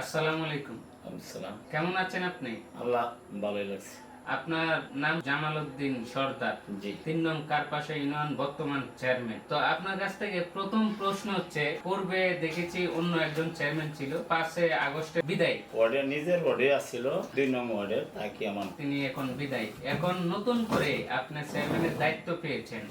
আসসালামু আলাইকুম। আসসালাম। কেমন আছেন আপনি? আল্লাহ ভালোই লাগছে। আপনার নাম জামাল উদ্দিন সর্দার। জি। তিন নং ইউনিয়ন বর্তমান চেয়ারম্যান। তো আপনার কাছ থেকে প্রথম প্রশ্ন হচ্ছে পূর্বে দেখেছি অন্য একজন চেয়ারম্যান ছিল পাঁচে আগস্টে বিদায়। ওয়ার্ডে নিজের ওয়ার্ডে আসছিল দুই নং ওয়ার্ডে তাকে আমার তিনি এখন বিদায়। এখন নতুন করে আপনি চেয়ারম্যানের দায়িত্ব পেয়েছেন।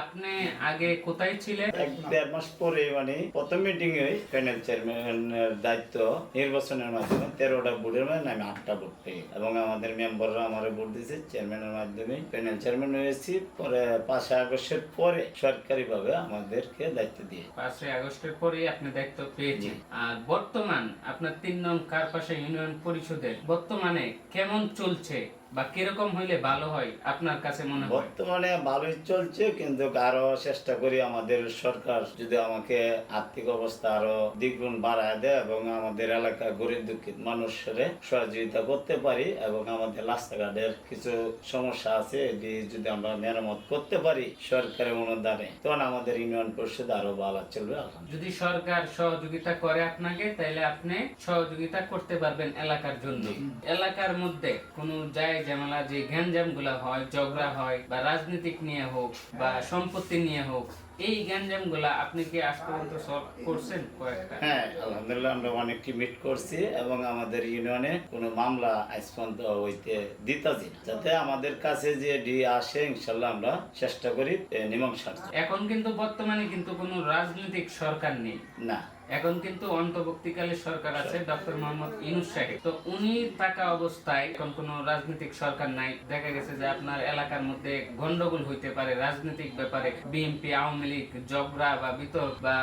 আপনি আগে কোথায় ছিলেন? এক দেড় মাস পরে মানে প্রথম মিটিং এ প্যানেল চেয়ারম্যানের দায়িত্ব নির্বাচনের মাধ্যমে তেরোটা বোর্ডের মাধ্যমে আমি আটটা ভোট পেয়ে এবং আমাদের মেম্বাররা আমার ভোট দিয়েছে চেয়ারম্যানের মাধ্যমে প্যানেল চেয়ারম্যান হয়েছি পরে পাঁচই আগস্টের পরে সরকারিভাবে আমাদেরকে দায়িত্ব দিয়ে পাঁচই আগস্টের পরে আপনি দায়িত্ব পেয়েছেন। আর বর্তমান আপনার তিন নং কারপাশা ইউনিয়ন পরিষদের বর্তমানে কেমন চলছে? বা কীরকম হইলে ভালো হয় আপনার কাছে মনে হয়? বর্তমানে ভালোই চলছে কিন্তু আরও চেষ্টা করি আমাদের সরকার যদি আমাকে আর্থিক অবস্থা আরও দ্বিগুণ বাড়ায় দেয় এবং আমাদের এলাকার গরিব দুঃখিত মানুষের সহযোগিতা করতে পারি এবং আমাদের রাস্তাঘাটের কিছু সমস্যা আছে এটি যদি আমরা মেরামত করতে পারি সরকারের অনুদানে তখন আমাদের ইউনিয়ন পরিষদ আরও ভালো চলবে যদি সরকার সহযোগিতা করে আপনাকে তাহলে আপনি সহযোগিতা করতে পারবেন এলাকার জন্য। এলাকার মধ্যে কোনো যায় ঝামেলা যে গ্যাঞ্জামগুলা হয় ঝগড়া হয় বা রাজনীতিক নিয়ে হোক বা সম্পত্তি নিয়ে হোক এই গ্যাঞ্জামগুলা আপনি কি আজ পর্যন্ত সলভ করছেন কয়েকটা? হ্যাঁ আলহামদুলিল্লাহ আমরা অনেকটি মিট করছি এবং আমাদের ইউনিয়নে কোনো মামলা আজ পর্যন্ত হইতে দিতাছি না। যাতে আমাদের কাছে যে ডি আসে ইনশাল্লাহ আমরা চেষ্টা করি মীমাংসার এখন কিন্তু বর্তমানে কিন্তু কোনো রাজনৈতিক সরকার নেই। না। এখন কিন্তু অন্তর্বর্তীকালে সরকার আছে ডক্টর মোহাম্মদ ইনুস সাহেব। তো উনি থাকা অবস্থায় এখন কোনো রাজনৈতিক সরকার নাই। দেখা গেছে যে আপনার এলাকার মধ্যে গন্ডগোল হইতে পারে রাজনৈতিক ব্যাপারে বিএনপি আওয়ামী লীগ ঝগড়া বা বিতর্ক বা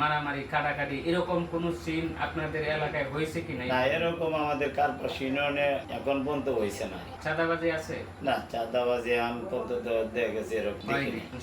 মারামারি কাটাকাটি এরকম কোন সিন আপনাদের এলাকায় হয়েছে কি না এরকম আমাদের কার্পাস ইউনিয়নে এখন পর্যন্ত হয়েছে না। চাঁদাবাজি আছে? না চাঁদাবাজি এখন পর্যন্ত দেখা গেছে এরকম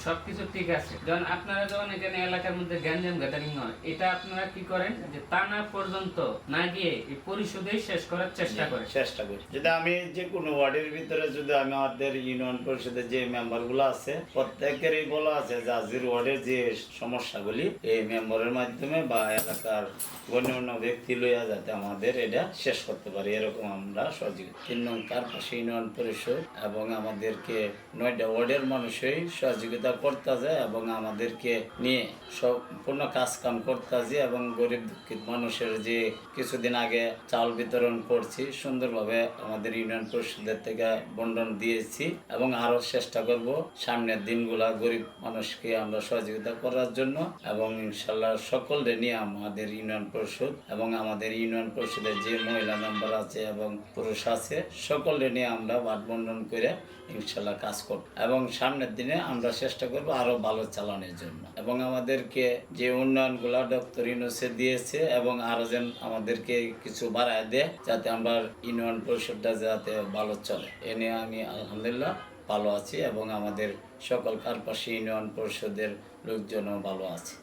সবকিছু ঠিক আছে। যখন আপনারা যখন এখানে এলাকার মধ্যে গ্যাঞ্জাম গ্যাদারিং হয় এটা আপনারা কি করেন? যে তা না পর্যন্ত না গিয়ে এই পরিশোধেই শেষ করার চেষ্টা করেন। চেষ্টা করি। যদি আমি যে কোনো ওয়ার্ডের ভিতরে যদি আমি আমাদের ইউনিয়ন পরিষদের যে মেম্বারগুলো আছে প্রত্যেকেরই বলা আছে যে আজির ওয়ার্ডের যে সমস্যাগুলি এই মেম্বারের মাধ্যমে বা এলাকার গণ্যমান্য ব্যক্তি লইয়া যাতে আমাদের এটা শেষ করতে পারি এরকম আমরা সহযোগিতা তিন নং পাশে ইউনিয়ন পরিষদ এবং আমাদেরকে নয়টা ওয়ার্ডের মানুষই সহযোগিতা করতে যায় এবং আমাদেরকে নিয়ে সম্পূর্ণ কাজ কাম করতে আছে এবং গরিব দুঃখিত মানুষের যে কিছুদিন আগে চাল বিতরণ করছি, সুন্দরভাবে আমাদের ইউনিয়ন পরিষদের থেকে বন্টন দিয়েছি এবং আরও চেষ্টা করব সামনের দিনগুলা গরিব মানুষকে আমরা সহযোগিতা করার জন্য এবং ইনশাল্লাহ সকলকে নিয়ে আমাদের ইউনিয়ন পরিষদ এবং আমাদের ইউনিয়ন পরিষদের যে মহিলা মেম্বার আছে এবং পুরুষ আছে সকলকে নিয়ে আমরা বাট বন্টন করে ইনশাল্লাহ কাজ করব এবং সামনের দিনে আমরা চেষ্টা করব আরও ভালো চালানোর জন্য এবং আমাদেরকে যে উন্নয়নগুলা ডক্টর ইউনুসে দিয়েছে এবং আরও যেন আমাদেরকে কিছু বাড়ায় দেয় যাতে আমরা ইউনিয়ন পরিষদটা যাতে ভালো চলে। এ নিয়ে আমি আলহামদুলিল্লাহ ভালো আছি এবং আমাদের সকল কারপাশে ইউনিয়ন পরিষদের লোকজনও ভালো আছে।